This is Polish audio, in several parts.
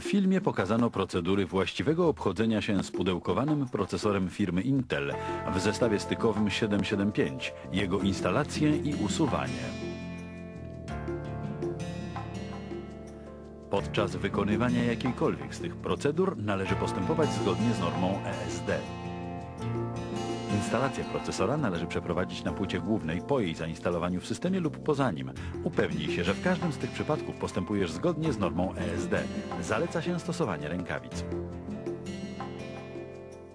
filmie pokazano procedury właściwego obchodzenia się z pudełkowanym procesorem firmy Intel w zestawie stykowym 775, jego instalację i usuwanie. Podczas wykonywania jakiejkolwiek z tych procedur należy postępować zgodnie z normą ESD. Instalację procesora należy przeprowadzić na płycie głównej po jej zainstalowaniu w systemie lub poza nim. Upewnij się, że w każdym z tych przypadków postępujesz zgodnie z normą ESD. Zaleca się stosowanie rękawic.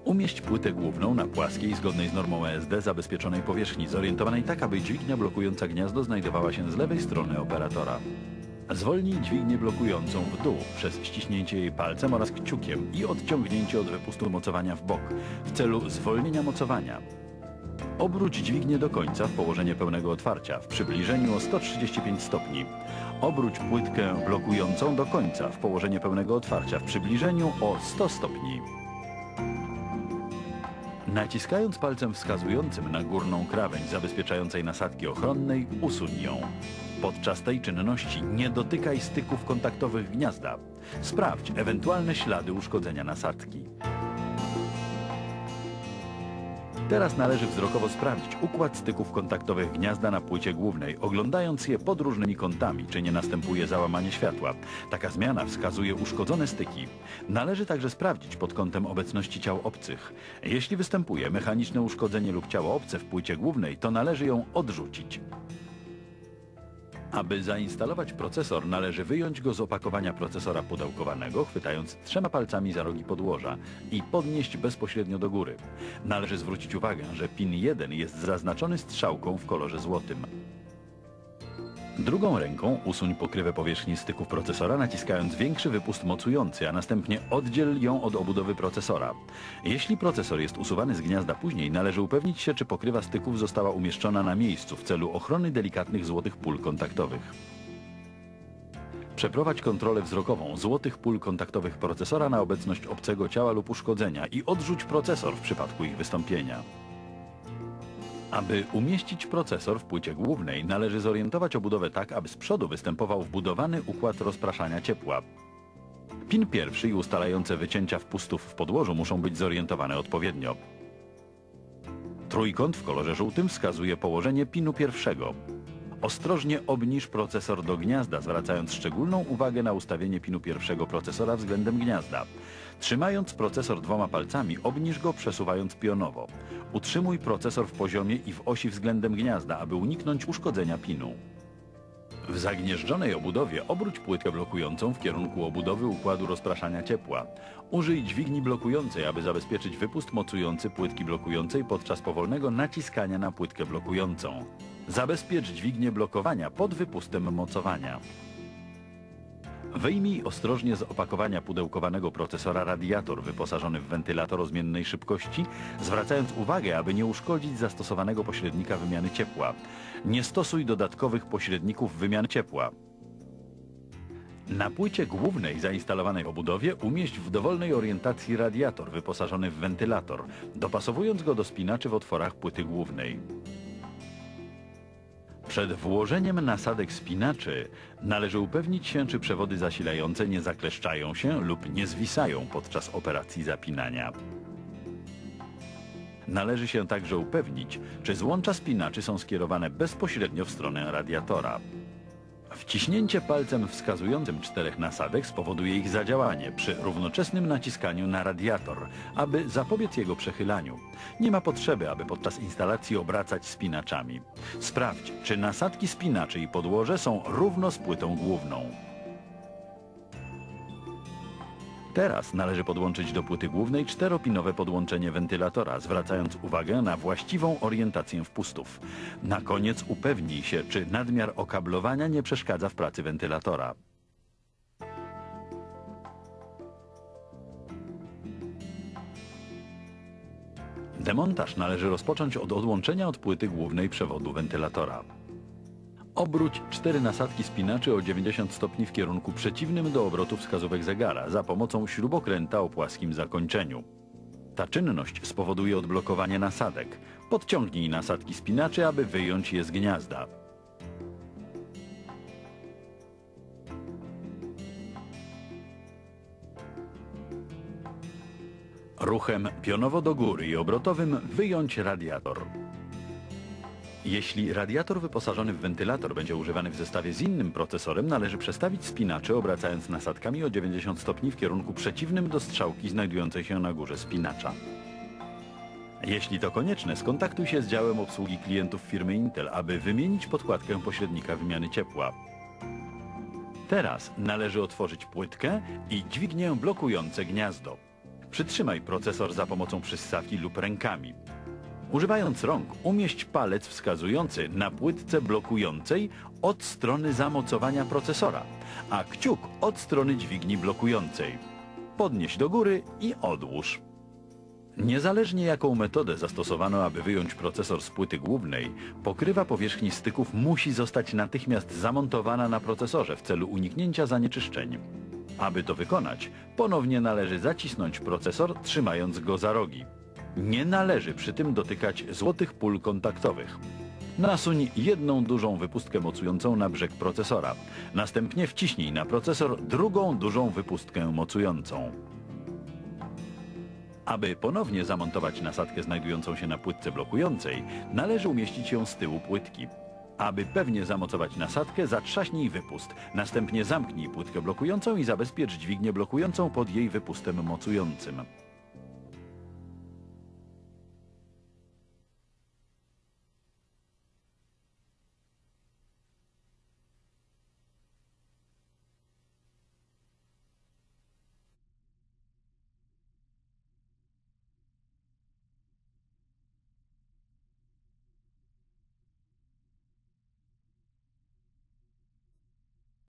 Umieść płytę główną na płaskiej, zgodnej z normą ESD zabezpieczonej powierzchni, zorientowanej tak, aby dźwignia blokująca gniazdo znajdowała się z lewej strony operatora. Zwolnij dźwignię blokującą w dół przez ściśnięcie jej palcem oraz kciukiem i odciągnięcie od wypustu mocowania w bok w celu zwolnienia mocowania. Obróć dźwignię do końca w położenie pełnego otwarcia w przybliżeniu o 135 stopni. Obróć płytkę blokującą do końca w położenie pełnego otwarcia w przybliżeniu o 100 stopni. Naciskając palcem wskazującym na górną krawędź zabezpieczającej nasadki ochronnej, usuń ją. Podczas tej czynności nie dotykaj styków kontaktowych gniazda. Sprawdź ewentualne ślady uszkodzenia nasadki. Teraz należy wzrokowo sprawdzić układ styków kontaktowych gniazda na płycie głównej, oglądając je pod różnymi kątami, czy nie następuje załamanie światła. Taka zmiana wskazuje uszkodzone styki. Należy także sprawdzić pod kątem obecności ciał obcych. Jeśli występuje mechaniczne uszkodzenie lub ciało obce w płycie głównej, to należy ją odrzucić. Aby zainstalować procesor, należy wyjąć go z opakowania procesora pudełkowanego, chwytając trzema palcami za rogi podłoża i podnieść bezpośrednio do góry. Należy zwrócić uwagę, że pin 1 jest zaznaczony strzałką w kolorze złotym. Drugą ręką usuń pokrywę powierzchni styków procesora, naciskając większy wypust mocujący, a następnie oddziel ją od obudowy procesora. Jeśli procesor jest usuwany z gniazda później, należy upewnić się, czy pokrywa styków została umieszczona na miejscu w celu ochrony delikatnych złotych pól kontaktowych. Przeprowadź kontrolę wzrokową złotych pól kontaktowych procesora na obecność obcego ciała lub uszkodzenia i odrzuć procesor w przypadku ich wystąpienia. Aby umieścić procesor w płycie głównej, należy zorientować obudowę tak, aby z przodu występował wbudowany układ rozpraszania ciepła. Pin pierwszy i ustalające wycięcia wpustów w podłożu muszą być zorientowane odpowiednio. Trójkąt w kolorze żółtym wskazuje położenie pinu pierwszego. Ostrożnie obniż procesor do gniazda, zwracając szczególną uwagę na ustawienie pinu pierwszego procesora względem gniazda. Trzymając procesor dwoma palcami, obniż go przesuwając pionowo. Utrzymuj procesor w poziomie i w osi względem gniazda, aby uniknąć uszkodzenia pinu. W zagnieżdżonej obudowie obróć płytkę blokującą w kierunku obudowy układu rozpraszania ciepła. Użyj dźwigni blokującej, aby zabezpieczyć wypust mocujący płytki blokującej podczas powolnego naciskania na płytkę blokującą. Zabezpiecz dźwignię blokowania pod wypustem mocowania. Wyjmij ostrożnie z opakowania pudełkowanego procesora radiator wyposażony w wentylator o zmiennej szybkości, zwracając uwagę, aby nie uszkodzić zastosowanego pośrednika wymiany ciepła. Nie stosuj dodatkowych pośredników wymiany ciepła. Na płycie głównej zainstalowanej obudowie umieść w dowolnej orientacji radiator wyposażony w wentylator, dopasowując go do spinaczy w otworach płyty głównej. Przed włożeniem nasadek spinaczy należy upewnić się, czy przewody zasilające nie zakleszczają się lub nie zwisają podczas operacji zapinania. Należy się także upewnić, czy złącza spinaczy są skierowane bezpośrednio w stronę radiatora. Wciśnięcie palcem wskazującym czterech nasadek spowoduje ich zadziałanie przy równoczesnym naciskaniu na radiator, aby zapobiec jego przechylaniu. Nie ma potrzeby, aby podczas instalacji obracać spinaczami. Sprawdź, czy nasadki spinaczy i podłoże są równo z płytą główną. Teraz należy podłączyć do płyty głównej czteropinowe podłączenie wentylatora, zwracając uwagę na właściwą orientację wpustów. Na koniec upewnij się, czy nadmiar okablowania nie przeszkadza w pracy wentylatora. Demontaż należy rozpocząć od odłączenia od płyty głównej przewodu wentylatora. Obróć cztery nasadki spinaczy o 90 stopni w kierunku przeciwnym do obrotu wskazówek zegara za pomocą śrubokręta o płaskim zakończeniu. Ta czynność spowoduje odblokowanie nasadek. Podciągnij nasadki spinaczy, aby wyjąć je z gniazda. Ruchem pionowo do góry i obrotowym wyjąć radiator. Jeśli radiator wyposażony w wentylator będzie używany w zestawie z innym procesorem, należy przestawić spinacze, obracając nasadkami o 90 stopni w kierunku przeciwnym do strzałki znajdującej się na górze spinacza. Jeśli to konieczne, skontaktuj się z działem obsługi klientów firmy Intel, aby wymienić podkładkę pośrednika wymiany ciepła. Teraz należy otworzyć płytkę i dźwignię blokujące gniazdo. Przytrzymaj procesor za pomocą przyssawki lub rękami. Używając rąk, umieść palec wskazujący na płytce blokującej od strony zamocowania procesora, a kciuk od strony dźwigni blokującej. Podnieś do góry i odłóż. Niezależnie jaką metodę zastosowano, aby wyjąć procesor z płyty głównej, pokrywa powierzchni styków musi zostać natychmiast zamontowana na procesorze w celu uniknięcia zanieczyszczeń. Aby to wykonać, ponownie należy zacisnąć procesor, trzymając go za rogi. Nie należy przy tym dotykać złotych pól kontaktowych. Nasuń jedną dużą wypustkę mocującą na brzeg procesora. Następnie wciśnij na procesor drugą dużą wypustkę mocującą. Aby ponownie zamontować nasadkę znajdującą się na płytce blokującej, należy umieścić ją z tyłu płytki. Aby pewnie zamocować nasadkę, zatrzaśnij wypust. Następnie zamknij płytkę blokującą i zabezpiecz dźwignię blokującą pod jej wypustem mocującym.